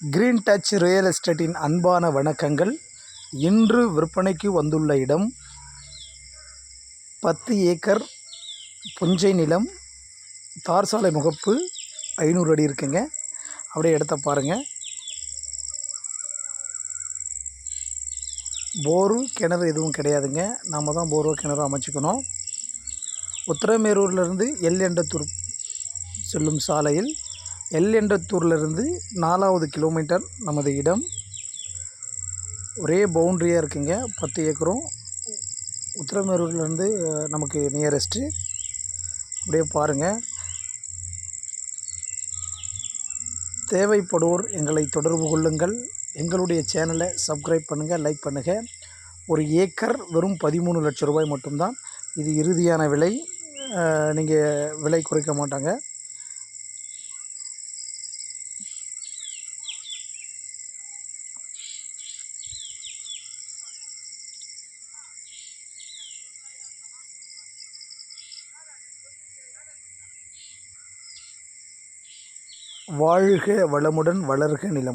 Green touch real எஸ்டேட்டின் அன்பான வணக்கங்கள். இன்று விற்பனைக்கு வந்துள்ள இடம் பத்து ஏக்கர் புஞ்சை நிலம் தார் சாலை முகப்பு ஐநூறு அடி இருக்குங்க. அப்படியே இடத்த பாருங்கள் போரு கிணறு எதுவும் கிடையாதுங்க. நாம் தான் போரோ கிணறு அமைச்சிக்கணும். உத்தரமேரூர்லேருந்து எல் எண்டத்தூர் செல்லும் சாலையில் எல் எண்டத்தூர்லேருந்து நாலாவது கிலோமீட்டர் நமது இடம். ஒரே பவுண்ட்ரியாக இருக்குங்க. பத்து ஏக்கரும். உத்திரமேரூர்லேருந்து நமக்கு நியரஸ்ட்டு அப்படியே பாருங்கள் தேவைப்படுவோர் எங்களை தொடர்பு கொள்ளுங்கள். எங்களுடைய சேனலை சப்ஸ்கிரைப் பண்ணுங்கள் லைக் பண்ணுங்கள் ஒரு ஏக்கர் வெறும் பதிமூணு லட்சம் ரூபாய் மட்டும்தான். இது இறுதியான விலை. நீங்கள் விலை குறைக்க மாட்டாங்க. வாழ்க வளமுடன் வளர்க நிலம்.